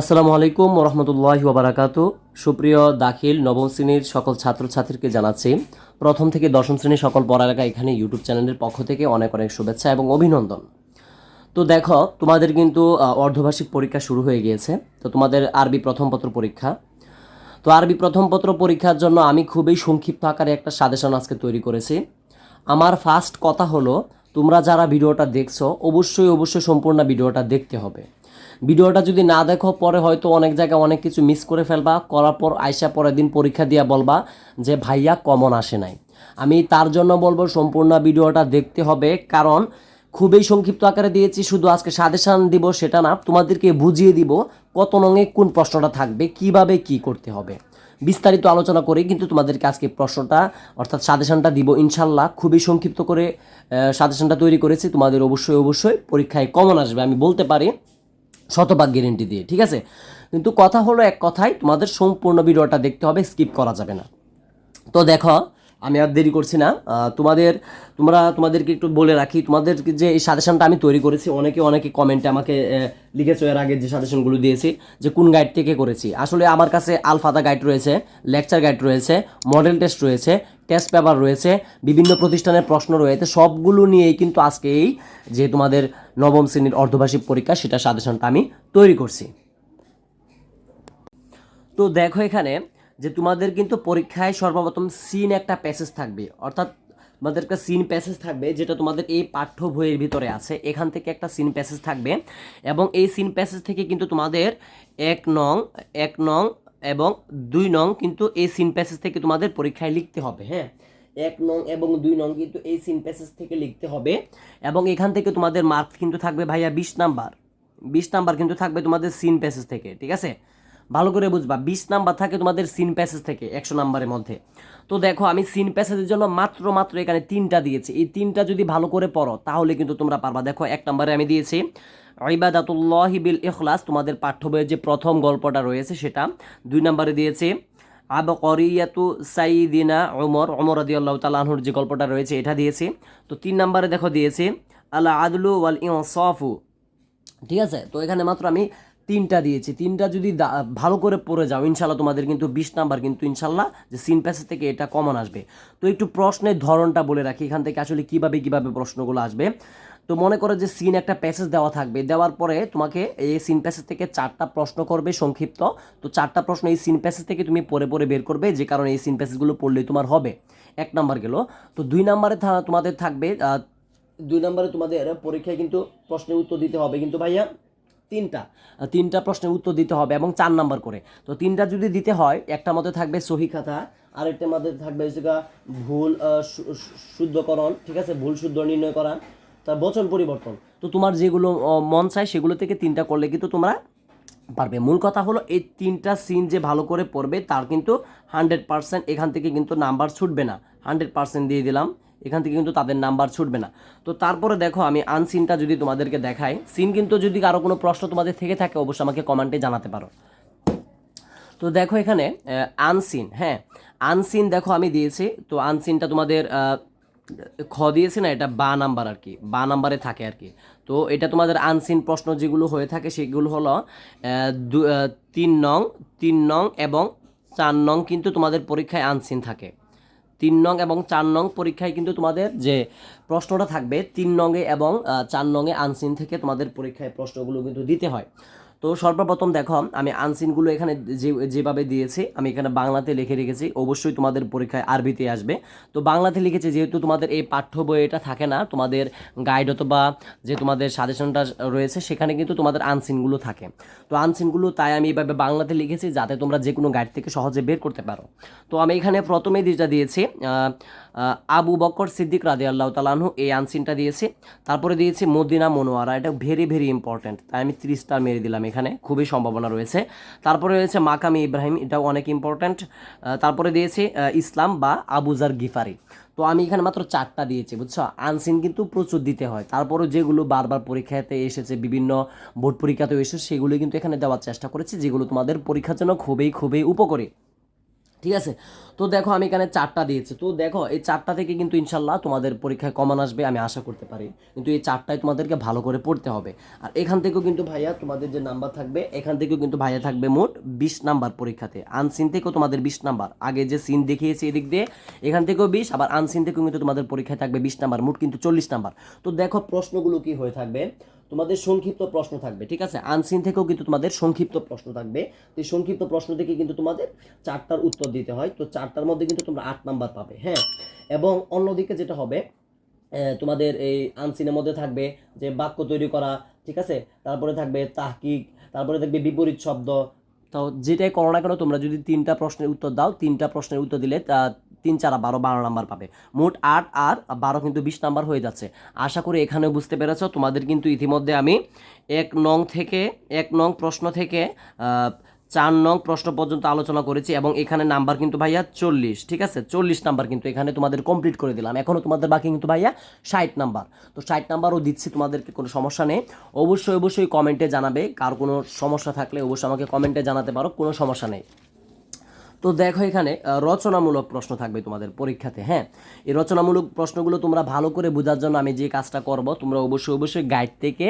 আসসালামু আলাইকুম রহমতুল্লাহ ওবরাকাতু সুপ্রিয় দাখিল নবম শ্রেণির সকল ছাত্রছাত্রীকে জানাচ্ছি, প্রথম থেকে দশম শ্রেণির সকল পড়ালেখা এখানে ইউটিউব চ্যানেলের পক্ষ থেকে অনেক অনেক শুভেচ্ছা এবং অভিনন্দন। তো দেখো, তোমাদের কিন্তু অর্ধবার্ষিক পরীক্ষা শুরু হয়ে গিয়েছে। তো তোমাদের আরবি প্রথম পত্র পরীক্ষা। তো আরবি প্রথম পত্র পরীক্ষার জন্য আমি খুবই সংক্ষিপ্ত আকারে একটা সাজেশন আজকে তৈরি করেছি। আমার ফার্স্ট কথা হলো, তোমরা যারা ভিডিওটা দেখছ, অবশ্যই অবশ্যই সম্পূর্ণ ভিডিওটা দেখতে হবে। ভিডিওটা যদি না দেখো, পরে হয়তো অনেক জায়গায় অনেক কিছু মিস করে ফেলবা। করার পর আইসা পরের দিন পরীক্ষা দিয়া বলবা যে, ভাইয়া কমন আসে নাই। আমি তার জন্য বলব, সম্পূর্ণ ভিডিওটা দেখতে হবে। কারণ খুবই সংক্ষিপ্ত আকারে দিয়েছি, শুধু আজকে সাজেশান দিব সেটা না, তোমাদেরকে বুঝিয়ে দিব কত নঙে কোন প্রশ্নটা থাকবে, কীভাবে কি করতে হবে। বিস্তারিত আলোচনা করে কিন্তু তোমাদেরকে আজকে প্রশ্নটা, অর্থাৎ সাজেশনটা দিব ইনশাল্লাহ। খুবই সংক্ষিপ্ত করে সাজেশনটা তৈরি করেছি, তোমাদের অবশ্যই অবশ্যই পরীক্ষায় কমন আসবে, আমি বলতে পারি। শতভাগ গ্যারেন্টি দিয়ে, ঠিক আছে? কিন্তু কথা হলো এক কথাই তোমাদের সম্পূর্ণ ভিডিওটা দেখতে হবে স্কিপ করা যাবে না। তো দেখো আমি আর দেরি করছি না। তোমাদের, তোমরা তোমাদেরকে একটু বলে রাখি, তোমাদের যে এই সাজেশনটা আমি তৈরি করেছি, অনেকে অনেকে কমেন্টে আমাকে লিখেছো এর আগে যে সাজেশনগুলো দিয়েছি, যে কোন গাইড থেকে করেছি। আসলে আমার কাছে আলফাদা গাইড রয়েছে লেকচার গাইড রয়েছে মডেল টেস্ট রয়েছে টেস্ট পেপার রয়েছে, বিভিন্ন প্রতিষ্ঠানের প্রশ্ন রয়েছে সবগুলো নিয়েই কিন্তু আজকে এই যে তোমাদের নবম শ্রেণির অর্ধবার্ষিক পরীক্ষা, সেটা সাজেশনটা আমি তৈরি করছি। তো দেখো এখানে যে তোমাদের কিন্তু পরীক্ষায় সর্বপ্রথম সিন একটা প্যাসেজ থাকবে। অর্থাৎ তোমাদের একটা সিন প্যাসেজ থাকবে যেটা তোমাদের এই পাঠ্য বইয়ের ভিতরে আছে। এখান থেকে একটা সিন প্যাসেজ থাকবে এবং এই সিন প্যাসেজ থেকে কিন্তু তোমাদের এক নং এক নং এবং দুই নং কিন্তু এই সিন প্যাসেজ থেকে তোমাদের পরীক্ষায় লিখতে হবে হ্যাঁ? এক নং এবং দুই নং কিন্তু এই সিন প্যাসেজ থেকে লিখতে হবে এবং এখান থেকে তোমাদের মার্ক কিন্তু থাকবে ভাইয়া বিশ নাম্বার। বিশ নাম্বার কিন্তু থাকবে তোমাদের সিন প্যাসেজ থেকে, ঠিক আছে? ভালো করে বুঝবা, বিশ নাম্বার থাকে তোমাদের সিন প্যাসেজ থেকে, একশো নাম্বারের মধ্যে। তো দেখো, আমি সিন প্যাসেজের জন্য মাত্র মাত্র এখানে তিনটা দিয়েছি। এই তিনটা যদি ভালো করে পড়ো, তাহলে কিন্তু তোমরা পারবা। দেখো, এক নম্বরে আমি দিয়েছি, ইবাদাতুল্লাহি বিল ইখলাস তোমাদের পাঠ্য বইয়ের যে প্রথম গল্পটা রয়েছে সেটা। দুই নম্বরে দিয়েছি আব করিয়াতু সাইদিনা ওমর আদি আল্লাহ তালাহুর যে গল্পটা রয়েছে, এটা দিয়েছি। তো তিন নম্বরে দেখো দিয়েছি আল্লাহ আদলু ওয়াল ইনসাফু ঠিক আছে? তো এখানে মাত্র আমি তিনটা দিয়েছি। তিনটা যদি ভালো করে পড়ে যাও, ইনশাল্লাহ তোমাদের কিন্তু বিশ নাম্বার কিন্তু ইনশাল্লাহ যে সিন প্যাসেজ থেকে এটা কমন আসবে। তো একটু প্রশ্নের ধরনটা বলে রাখি, এখান থেকে আসলে কীভাবে কীভাবে প্রশ্নগুলো আসবে। তো মনে করো যে সিন একটা প্যাসেজ দেওয়া থাকবে, দেওয়ার পরে তোমাকে এই সিন প্যাসেজ থেকে চারটা প্রশ্ন করবে সংক্ষিপ্ত। তো চারটা প্রশ্ন এই সিন প্যাসেজ থেকে তুমি পরে পরে বের করবে, যে কারণে এই সিন প্যাসেজগুলো পড়লেই তোমার হবে। এক নাম্বার গেল। তো দুই নাম্বারে তোমাদের থাকবে দুই নাম্বারে তোমাদের পরীক্ষায় কিন্তু প্রশ্নের উত্তর দিতে হবে। কিন্তু ভাইয়া তিনটা তিনটা প্রশ্নের উত্তর দিতে হবে এবং চার নাম্বার করে। তো তিনটা যদি দিতে হয়, একটা মধ্যে থাকবে সহি খাতা আরেকটার মধ্যে থাকবে ভুল শুদ্ধকরণ, ঠিক আছে? ভুল, শুদ্ধ নির্ণয় করা, তার বচন পরিবর্তন। তো তোমার যেগুলো মন চায় সেগুলো থেকে তিনটা করলে কিন্তু তোমরা পারবে। মূল কথা হলো এই তিনটা সিন যে ভালো করে পড়বে, তার কিন্তু হান্ড্রেড পার্সেন্ট এখান থেকে কিন্তু নাম্বার ছুটবে না। হান্ড্রেড পার্সেন্ট দিয়ে দিলাম। এখান থেকে কিন্তু তাদের নাম্বার ছুটবে না। তো তারপরে দেখো, আমি আনসিনটা যদি তোমাদেরকে দেখাই সিন কিন্তু যদি কারও কোনো প্রশ্ন তোমাদের থেকে থাকে, অবশ্যই আমাকে কমেন্টে জানাতে পারো। তো দেখো এখানে আনসিন হ্যাঁ আনসিন দেখো আমি দিয়েছি। তো আনসিনটা তোমাদের খ দিয়েছি না, এটা বা নাম্বার আর কি, বা নাম্বারে থাকে আর কি। তো এটা তোমাদের আনসিন প্রশ্ন যেগুলো হয়ে থাকে, সেগুলো হলো তিন নং তিন নং এবং চার নং কিন্তু তোমাদের পরীক্ষায় আনসিন থাকে। তিন নং এবং চার নং পরীক্ষায় কিন্তু তোমাদের যে প্রশ্নটা থাকবে, তিন নঙে এবং চার নংয়ে আনসিন থেকে তোমাদের পরীক্ষায় প্রশ্নগুলো কিন্তু দিতে হয়। তো সর্বপ্রথম দেখো, আমি আনসিনগুলো এখানে যে, যেভাবে দিয়েছি, আমি এখানে বাংলাতে লিখে রেখেছি, অবশ্যই তোমাদের পরীক্ষায় আরবিতে আসবে। তো বাংলাতে লিখেছি, যেহেতু তোমাদের এই পাঠ্য বই এটা থাকে না, তোমাদের গাইড অথবা যে তোমাদের সাজেশনটা রয়েছে, সেখানে কিন্তু তোমাদের আনসিনগুলো থাকে। তো আনসিনগুলো তাই আমি এভাবে বাংলাতে লিখেছি, যাতে তোমরা যে কোনো গাইড থেকে সহজে বের করতে পারো। তো আমি এখানে প্রথমে যেটা দিয়েছি আবু বকর সিদ্দিক রাদি আল্লাহ তালাহু এই আনসিনটা দিয়েছি। তারপরে দিয়েছি মদিনা মনোয়ারা, এটা ভেরি ভেরি ইম্পর্ট্যান্ট তাই আমি ত্রিশ স্টার মেরে দিলাম এখানে খুবই সম্ভাবনা রয়েছে। তারপরে রয়েছে মাকামি ইব্রাহিম, এটাও অনেক ইম্পর্ট্যান্ট তারপরে দিয়েছে ইসলাম বা আবুজার গিফারি। তো আমি এখানে মাত্র চারটা দিয়েছি, বুঝছ? আনসিন কিন্তু প্রচুর দিতে হয়। তারপরে যেগুলো বারবার পরীক্ষাতে এসেছে, বিভিন্ন বোর্ড পরীক্ষাতে এসেছে, সেগুলো কিন্তু এখানে দেওয়ার চেষ্টা করেছি, যেগুলো তোমাদের পরীক্ষার জন্য খুবই খুবই উপকারী। ঠিক আছে? তো দেখো, আমি এখানে চারটা দিয়েছি। তো দেখো, এই চারটা থেকে কিন্তু ইনশাল্লাহ তোমাদের পরীক্ষায় কমান আসবে, আমি আশা করতে পারি। কিন্তু এই চারটায় তোমাদেরকে ভালো করে পড়তে হবে। আর এখান থেকেও কিন্তু ভাইয়া তোমাদের যে নাম্বার থাকবে, এখান থেকেও কিন্তু ভাইয়া থাকবে মোট বিশ নাম্বার পরীক্ষাতে। আনসিন থেকেও তোমাদের বিশ নাম্বার। আগে যে সিন দেখিয়েছি এদিক দিয়ে, এখান থেকেও বিশ, আবার আনসিন থেকেও কিন্তু তোমাদের পরীক্ষায় থাকবে বিশ নাম্বার, মোট কিন্তু চল্লিশ নাম্বার। তো দেখো, প্রশ্নগুলো কি হয়ে থাকবে? তোমাদের সংক্ষিপ্ত প্রশ্ন থাকবে, ঠিক আছে? আনসিন থেকেও কিন্তু তোমাদের সংক্ষিপ্ত প্রশ্ন থাকবে। তো এই সংক্ষিপ্ত প্রশ্ন থেকে কিন্তু তোমাদের চারটার উত্তর দিতে হয়। তো চারটার মধ্যে কিন্তু তোমরা আট নাম্বার পাবে হ্যাঁ? এবং অন্যদিকে যেটা হবে তোমাদের এই আনসিনের মধ্যে থাকবে যে বাক্য তৈরি করা, ঠিক আছে? তারপরে থাকবে তাহকিক, তারপরে থাকবে বিপরীত শব্দ। তো যেটাই করো না কেন, তোমরা যদি তিনটা প্রশ্নের উত্তর দাও, তিনটা প্রশ্নের উত্তর দিলে তিন চার বারো বারো নাম্বার পাবে। মোট আট আর বারো কিন্তু বিশ নাম্বার হয়ে যাচ্ছে। আশা করি এখানেও বুঝতে পেরেছ, তোমাদের কিন্তু ইতিমধ্যে আমি এক নং থেকে, এক নং প্রশ্ন থেকে চার নং প্রশ্ন পর্যন্ত আলোচনা করেছি এবং এখানে নাম্বার কিন্তু ভাইয়া চল্লিশ, ঠিক আছে? চল্লিশ নাম্বার কিন্তু এখানে তোমাদের কমপ্লিট করে দিলাম। এখনও তোমাদের বাকি কিন্তু ভাইয়া ষাট নাম্বার। তো ষাট নাম্বারও দিচ্ছি তোমাদেরকে, কোনো সমস্যা নেই। অবশ্যই অবশ্যই কমেন্টে জানাবে। কার কোনো সমস্যা থাকলে অবশ্যই আমাকে কমেন্টে জানাতে পারো, কোনো সমস্যা নেই। তো দেখো এখানে রচনামূলক প্রশ্ন থাকবে তোমাদের পরীক্ষাতে হ্যাঁ? এই রচনামূলক প্রশ্নগুলো তোমরা ভালো করে বোঝার জন্য আমি যে কাজটা করব, তোমরা অবশ্যই অবশ্যই গাইড থেকে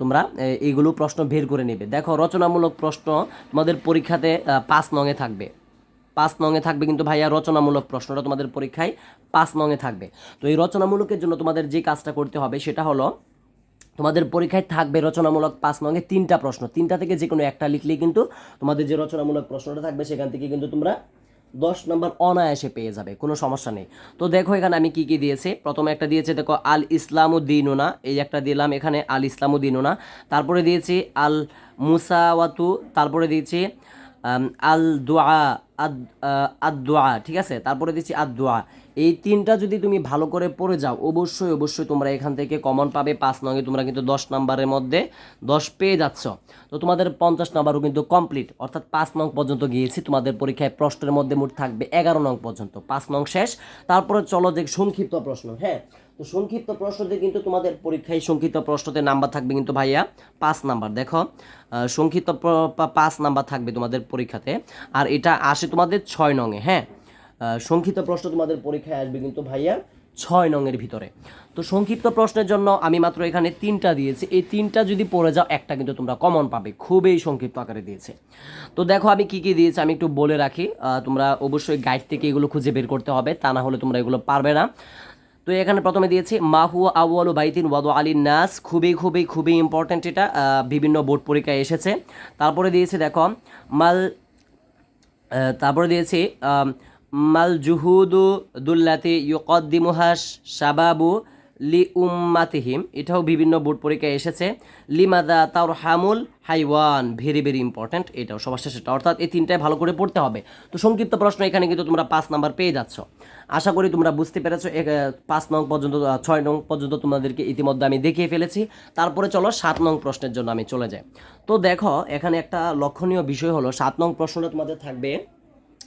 তোমরা এইগুলো প্রশ্ন বের করে নেবে। দেখো, রচনামূলক প্রশ্ন তোমাদের পরীক্ষাতে পাঁচ নঙে থাকবে। পাঁচ নঙে থাকবে কিন্তু ভাইয়া রচনামূলক প্রশ্নটা তোমাদের পরীক্ষায় পাঁচ নঙে থাকবে। তো এই রচনামূলকের জন্য তোমাদের যে কাজটা করতে হবে সেটা হলো তোমাদের পরীক্ষায় থাকবে রচনামূলক পাঁচ নঙ্গে তিনটা প্রশ্ন। তিনটা থেকে যে কোনো একটা লিখলেই কিন্তু তোমাদের যে রচনামূলক প্রশ্নটা থাকবে, সেখান থেকে কিন্তু তোমরা দশ নম্বর অনায়াসে পেয়ে যাবে, কোনো সমস্যা নেই। তো দেখো এখানে আমি কি কি দিয়েছি। প্রথমে একটা দিয়েছে, দেখো, আল ইসলামুদ্দিনুনা, এই একটা দিলাম এখানে, আল ইসলামুদ্দিনুনা। তারপরে দিয়েছি, আল মুসাওয়াতু, তারপরে দিয়েছি আল দোয়া আদ দোয়া ঠিক আছে? তারপরে দিচ্ছি আদ দোয়া এই তিনটা যদি তুমি ভালো করে পড়ে যাও, অবশ্যই অবশ্যই তোমরা এখান থেকে কমন পাবে পাঁচ নঙ্গে তোমরা কিন্তু দশ নাম্বারের মধ্যে দশ পেয়ে যাচ্ছ। তো তোমাদের পঞ্চাশ নাম্বারও কিন্তু কমপ্লিট। অর্থাৎ পাঁচ নং পর্যন্ত গিয়েছি। তোমাদের পরীক্ষায় প্রশ্নের মধ্যে মোট থাকবে এগারো নং পর্যন্ত। পাঁচ নং শেষ। তারপরে চলো যে সংক্ষিপ্ত প্রশ্ন হ্যাঁ? তো সংক্ষিপ্ত প্রশ্নতে কিন্তু তোমাদের পরীক্ষায় সংক্ষিপ্ত প্রশ্নতে নাম্বার থাকবে কিন্তু ভাইয়া পাঁচ নাম্বার, দেখো। সংক্ষিপ্ত পাঁচ নাম্বার থাকবে তোমাদের পরীক্ষাতে, আর এটা আসে তোমাদের ছয় নঙে হ্যাঁ? সংক্ষিপ্ত প্রশ্ন তোমাদের পরীক্ষায় আসবে কিন্তু ভাইয়া ছয় নঙের ভিতরে। তো সংক্ষিপ্ত প্রশ্নের জন্য আমি মাত্র এখানে তিনটা দিয়েছি, এই তিনটা যদি পড়ে যাও, একটা কিন্তু তোমরা কমন পাবে, খুবই সংক্ষিপ্ত আকারে দিয়েছে। তো দেখো আমি কি কি দিয়েছি, আমি একটু বলে রাখি তোমরা অবশ্যই গাইড থেকে এগুলো খুঁজে বের করতে হবে, তা না হলে তোমরা এগুলো পারবে না। তো এখানে প্রথমে দিয়েছি মাহু আউয়ালু বাইতিন ওয়াদু আলী নাস। খুবই খুবই খুবই ইম্পর্ট্যান্ট এটা। বিভিন্ন বোর্ড পরীক্ষায় এসেছে। তারপরে দিয়েছি, দেখো, মাল তারপরে দিয়েছি মাল জুহুদু দুল্লাতি ইউকদ্দিমুহাস শাবাবু লি উম্মাতিহিম এটাও বিভিন্ন বোর্ড পরীক্ষায় এসেছে। লিমাদা তাওর হামুল হাইওয়ান, ভেরি ভেরি ইম্পর্ট্যান্ট, এটাও সবার শেষে। অর্থাৎ এই তিনটায় ভালো করে পড়তে হবে। তো সংক্ষিপ্ত প্রশ্ন, এখানে কিন্তু তোমরা পাঁচ নাম্বার পেয়ে যাচ্ছ। আশা করি তোমরা বুঝতে পেরেছ পাঁচ নং পর্যন্ত ছয় নং পর্যন্ত তোমাদেরকে ইতিমধ্যে আমি দেখিয়ে ফেলেছি। তারপরে চলো সাত নং প্রশ্নের জন্য আমি চলে যাই। তো দেখো, এখানে একটা লক্ষণীয় বিষয় হলো, সাত নং প্রশ্নটা তোমাদের থাকবে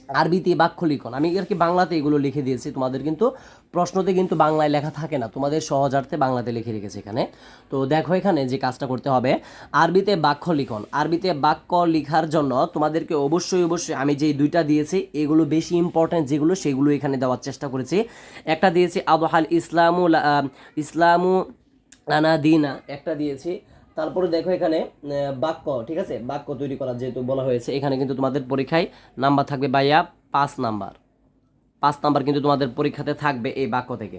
আরবিতে বাক্য লিখন আমি আর কি বাংলাতে এগুলো লিখে দিয়েছি তোমাদের কিন্তু প্রশ্নতে কিন্তু বাংলায় লেখা থাকে না তোমাদের সহজার্থে বাংলাতে লিখে রেখেছি এখানে। তো দেখো এখানে যে কাজটা করতে হবে আরবিতে বাক্য লিখন আরবিতে বাক্য লেখার জন্য তোমাদেরকে অবশ্যই অবশ্যই আমি যেই দুইটা দিয়েছি এগুলো বেশি ইম্পর্ট্যান্ট যেগুলো সেগুলো এখানে দেওয়ার চেষ্টা করেছি। একটা দিয়েছি আবহাল ইসলামু লা- আহ, ইসলামু আনা দিনা একটা দিয়েছি তারপরে দেখো এখানে বাক্য, ঠিক আছে? বাক্য তৈরি করা যেহেতু বলা হয়েছে, এখানে কিন্তু তোমাদের পরীক্ষায় নাম্বার থাকবে বাইয়া পাঁচ নাম্বার। পাঁচ নাম্বার কিন্তু তোমাদের পরীক্ষাতে থাকবে এই বাক্য থেকে।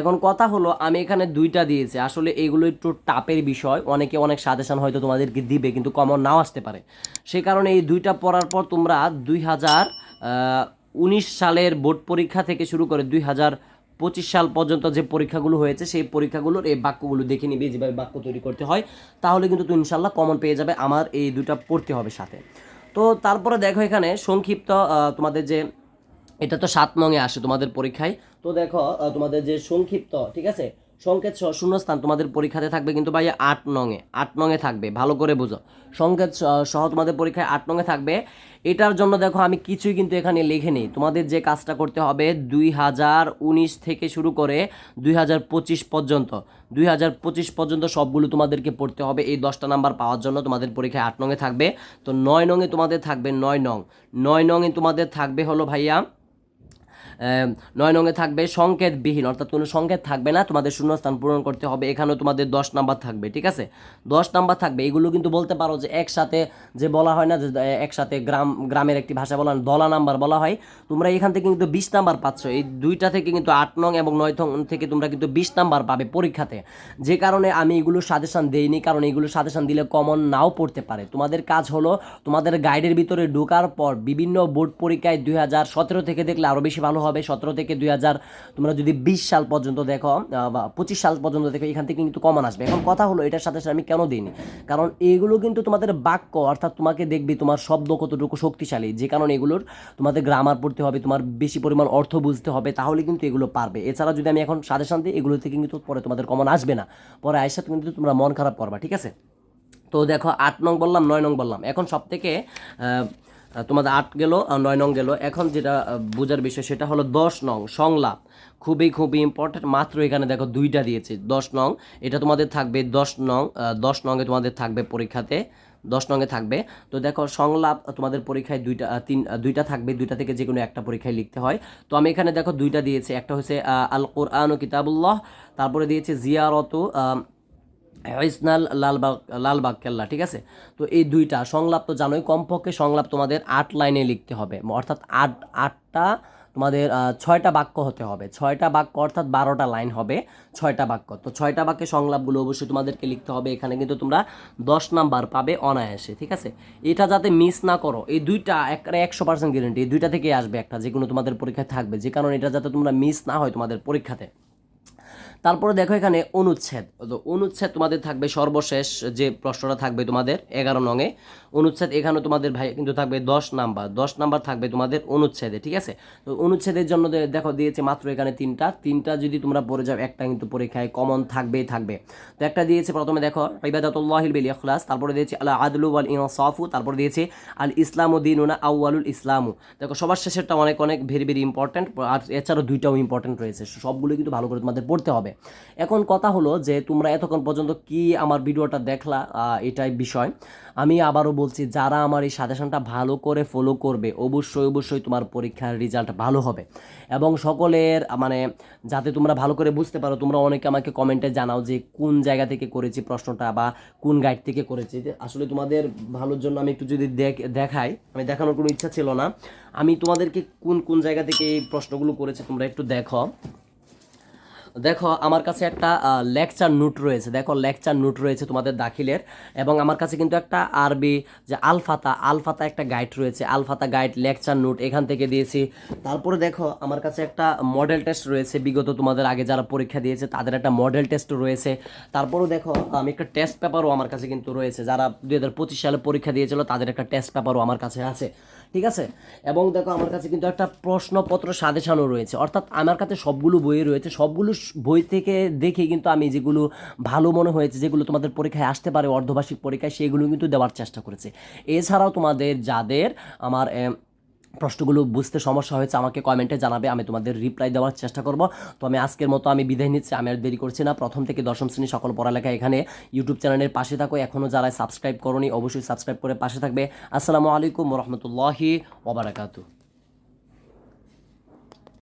এখন কথা হলো, আমি এখানে দুইটা দিয়েছি। আসলে এগুলো একটু টাপের বিষয়। অনেকে অনেক সাজেশান হয়তো তোমাদেরকে দিবে, কিন্তু কমন নাও আসতে পারে। সেই কারণে এই দুইটা পড়ার পর তোমরা দুই হাজার উনিশ সালের বোর্ড পরীক্ষা থেকে শুরু করে দুই হাজার পঁচিশ সাল পর্যন্ত যে পরীক্ষাগুলো হয়েছে, সেই পরীক্ষাগুলোর এই বাক্যগুলো দেখে নিবে, যেভাবে বাক্য তৈরি করতে হয়। তাহলে কিন্তু তুমি ইনশাল্লাহ কমন পেয়ে যাবে, আমার এই দুটা পড়তে হবে সাথে। তো তারপরে দেখো এখানে সংক্ষিপ্ত তোমাদের যে, এটা তো সাত নঙে আসে তোমাদের পরীক্ষায়। তো দেখো তোমাদের যে সংক্ষিপ্ত, ঠিক আছে? সংকেত সহ শূন্যস্থান তোমাদের পরীক্ষাতে থাকবে কিন্তু ভাই আট নঙে আট নঙে থাকবে, ভালো করে বুঝো। সংকেত সহ তোমাদের পরীক্ষায় আট নঙে থাকবে। এটার জন্য দেখো আমি কিছুই কিন্তু এখানে লিখে নিই। তোমাদের যে কাজটা করতে হবে দুই হাজার উনিশ থেকে শুরু করে দুই হাজার পঁচিশ পর্যন্ত, দুই হাজার পঁচিশ পর্যন্ত সবগুলো তোমাদেরকে পড়তে হবে। এই দশটা নাম্বার পাওয়ার জন্য তোমাদের পরীক্ষায় আট নঙে থাকবে। তো নয় নঙে তোমাদের থাকবে নয় নং। নয় নঙে তোমাদের থাকবে হলো ভাইয়া নয় নঙে থাকবে সংকেতবিহীন, অর্থাৎ কোনো সংকেত থাকবে না, তোমাদের শূন্যস্থান পূরণ করতে হবে, এখানেও তোমাদের দশ নাম্বার থাকবে, ঠিক আছে? দশ নাম্বার থাকবে, এগুলো কিন্তু বলতে পারো যে একসাথে যে বলা হয় না যে একসাথে গ্রাম, গ্রামের একটি ভাষা বলা, দলা নাম্বার বলা হয়, তোমরা এখান থেকে কিন্তু বিশ নাম্বার পাচ্ছ, এই দুইটা থেকে কিন্তু আট নং এবং নয় নং থেকে তোমরা কিন্তু বিশ নাম্বার পাবে পরীক্ষাতে, যে কারণে আমি এগুলো সাজেশন দেইনি, কারণ এগুলো সাজেশন দিলে কমন নাও পড়তে পারে, তোমাদের কাজ হলো তোমাদের গাইডের ভিতরে ঢোকার পর বিভিন্ন বোর্ড পরীক্ষায় দুই হাজার সতেরো থেকে দেখলে আরও বেশি ভালো হবে। সতেরো থেকে দুই হাজার, তোমরা যদি বিশ সাল পর্যন্ত দেখো বা পঁচিশ সাল পর্যন্ত দেখো, এখান থেকে কিন্তু কমন আসবে। এখন কথা হলো, এটার সাথে সাথে আমি কেন দিইনি? কারণ এগুলো কিন্তু তোমাদের বাক্য, অর্থাৎ তোমাকে দেখবি তোমার শব্দ কতটুকু শক্তিশালী। যে কারণে এগুলোর তোমাদের গ্রামার পড়তে হবে, তোমার বেশি পরিমাণ অর্থ বুঝতে হবে, তাহলে কিন্তু এগুলো পারবে। এছাড়া যদি আমি এখন সাজেশন দিই এগুলো থেকে কিন্তু পরে তোমাদের কমন আসবে না। পরে আয়সা কিন্তু তোমরা মন খারাপ করবা, ঠিক আছে? তো দেখো, আট নং বললাম, নয় নং বললাম। এখন সব থেকে তোমাদের আট গেল নয় নং গেল। এখন যেটা বোঝার বিষয় সেটা হলো দশ নং, সংলাপ। খুবই খুবই ইম্পর্টেন্ট মাত্র এখানে দেখো দুইটা দিয়েছে, দশ নং। এটা তোমাদের থাকবে দশ নং দশ নংয়ে তোমাদের থাকবে পরীক্ষাতে, দশ নংয়ে থাকবে। তো দেখো সংলাপ, তোমাদের পরীক্ষায় দুইটা তিন দুইটা থাকবে, দুইটা থেকে যে কোনো একটা পরীক্ষায় লিখতে হয়। তো আমি এখানে দেখো দুইটা দিয়েছি, একটা হচ্ছে আল কোরআন ও কিতাবুল্লাহ, তারপরে দিয়েছে জিয়ারত আহ, ইসনাল লালবাগ লালবাগ কেল্লা ঠিক আছে? তো এই দুইটা সংলাপ তো জানোই কমপক্ষে সংলাপ তোমাদের আট লাইনে লিখতে হবে। অর্থাৎ আট আটটা তোমাদের ছয়টা বাক্য হতে হবে। ছয়টা বাক্য অর্থাৎ বারোটা লাইন হবে ছয়টা বাক্য। তো ছয়টা বাক্যে সংলাপগুলো অবশ্যই তোমাদেরকে লিখতে হবে। এখানে কিন্তু তোমরা দশ নাম্বার পাবে অনায়াসে ঠিক আছে? এটা যাতে মিস না করো এই দুইটা একটা একশো পার্সেন্ট গ্যারেন্টি এই দুইটা থেকে আসবে একটা যে কোনো তোমাদের পরীক্ষায় থাকবে। যে কারণে এটা যাতে তোমরা মিস না হয় তোমাদের পরীক্ষাতে। তারপরে দেখো এখানে অনুচ্ছেদ। তো অনুচ্ছেদ তোমাদের থাকবে সর্বশেষ যে প্রশ্নটা থাকবে তোমাদের এগারো নঙে অনুচ্ছেদ এখানে তোমাদের ভাই কিন্তু থাকবে দশ নাম্বার। দশ নাম্বার থাকবে তোমাদের অনুচ্ছেদে, ঠিক আছে? তো অনুচ্ছেদের জন্য দেখো দিয়েছে মাত্র এখানে তিনটা। তিনটা যদি তোমরা পড়ে যাও, একটা কিন্তু পরীক্ষায় কমন থাকবেই থাকবে। তো একটা দিয়েছে প্রথমে দেখো, ইবাদাতুল্লাহিল বিল ইখলাস, তারপরে দিয়েছে আল আদলু ওয়াল ইনসাফু, তারপরে দিয়েছে আল ইসলামু দিনুনা আউয়ালুল ইসলামু। দেখো সবার শেষেরটা অনেক অনেক ভেরি ভেরি ইম্পর্টেন্ট আর এছাড়াও দুইটাও ইম্পর্টেন্ট রয়েছে। সবগুলো কিন্তু ভালো করে তোমাদের পড়তে হবে। এখন কথা হলো যে তোমরা এতক্ষণ পর্যন্ত কি আমার ভিডিওটা দেখলা? এটাই বিষয়। আমি আবারও বলছি, যারা আমার এই সাজেশনটা ভালো করে ফলো করবে, অবশ্যই অবশ্যই তোমার পরীক্ষার রেজাল্ট ভালো হবে। এবং সকলের মানে যাতে তোমরা ভালো করে বুঝতে পারো, তোমরা অনেকে আমাকে কমেন্টে জানাও যে কোন জায়গা থেকে করেছি প্রশ্নটা বা কোন গাইড থেকে করেছি। আসলে তোমাদের ভালোর জন্য আমি একটু যদি দেখ- দেখাই আমি দেখানোর কোনো ইচ্ছা ছিল না। আমি তোমাদেরকে কোন কোন জায়গা থেকে এই প্রশ্নগুলো করেছি তোমরা একটু দেখো। দেখো, আমার কাছে একটা লেকচার নোট রয়েছে। দেখো লেকচার নোট রয়েছে তোমাদের দাখিলের। এবং আমার কাছে কিন্তু একটা আরবি যে আলফাতা আলফাতা একটা গাইড রয়েছে। আলফাতা গাইড লেকচার নোট এখান থেকে দিয়েছি। তারপরে দেখো, আমার কাছে একটা মডেল টেস্ট রয়েছে। বিগত তোমাদের আগে যারা পরীক্ষা দিয়েছে, তাদের একটা মডেল টেস্ট রয়েছে। তারপরেও দেখো, আমি একটা টেস্ট পেপারও আমার কাছে কিন্তু রয়েছে। যারা দু হাজার পঁচিশ সালে পরীক্ষা দিয়েছিল, তাদের একটা টেস্ট পেপারও আমার কাছে আছে। ঠিক আছে? এবং দেখো আমার কাছে কিন্তু একটা প্রশ্নপত্র সাদেশানো রয়েছে। অর্থাৎ আমার কাছে সবগুলো বই রয়েছে। সবগুলো বই থেকে দেখে কিন্তু আমি যেগুলো ভালো মনে হয়েছে, যেগুলো তোমাদের পরীক্ষায় আসতে পারে, অর্ধবার্ষিক পরীক্ষায়, সেগুলো কিন্তু দেওয়ার চেষ্টা করেছে। এছাড়াও তোমাদের যাদের আমার প্রশ্নগুলো বুঝতে সমস্যা হয়েছে, আমাকে কমেন্টে জানাবে, আমি তোমাদের রিপ্লাই দেওয়ার চেষ্টা করব। তো আমি আজকের মতো আমি বিদায় নিচ্ছি, আমি আর দেরি করছি না। প্রথম থেকে দশম শ্রেণি সকল পড়ালেখা এখানে ইউটিউব চ্যানেলের পাশে থাকো। এখনও যারা সাবস্ক্রাইব করনি, অবশ্যই সাবস্ক্রাইব করে পাশে থাকবে। আসসালামু আলাইকুম রহমতুল্লাহি ওবরাকাতু